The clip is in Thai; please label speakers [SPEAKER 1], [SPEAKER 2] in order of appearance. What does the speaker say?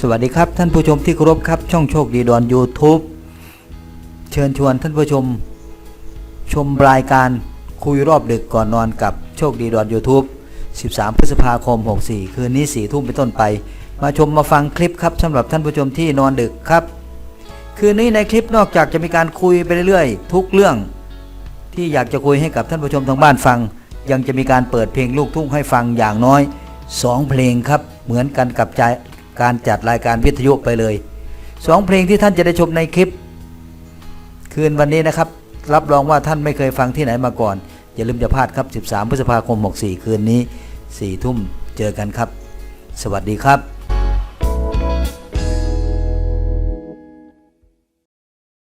[SPEAKER 1] สวัสดีครับท่านผู้ชมที่เคารพครับช่องโชคดีดอน YouTube เชิญชวนท่านผู้ชม ชมรายการคุยรอบดึกก่อนนอนกับโชคดีดอน YouTube 13 พฤษภาคม 64 คืนนี้ 4 ทุ่มเป็นต้นไป มาชมมาฟังคลิปครับสำหรับท่านผู้ชมที่นอนดึกครับ คืนนี้ในคลิปนอกจากจะมีการคุยไปเรื่อยๆ ทุกเรื่อง ที่อยากจะคุยให้กับท่านผู้ชมทางบ้านฟัง ยังจะมีการเปิดเพลงลูกทุ่งให้ฟังอย่างน้อย 2 เพลงครับเหมือนกันกับใจ การจัดรายการวิทยุไปเลย2เพลงที่ท่านจะได้ชมในคลิป คืนวันนี้นะครับ รับรองว่าท่านไม่เคยฟังที่ไหนมาก่อน อย่าลืมจะพลาดครับ 13 พฤษภาคม 64 คืนนี้ 4 ทุ่มเจอกันครับ สวัสดีครับ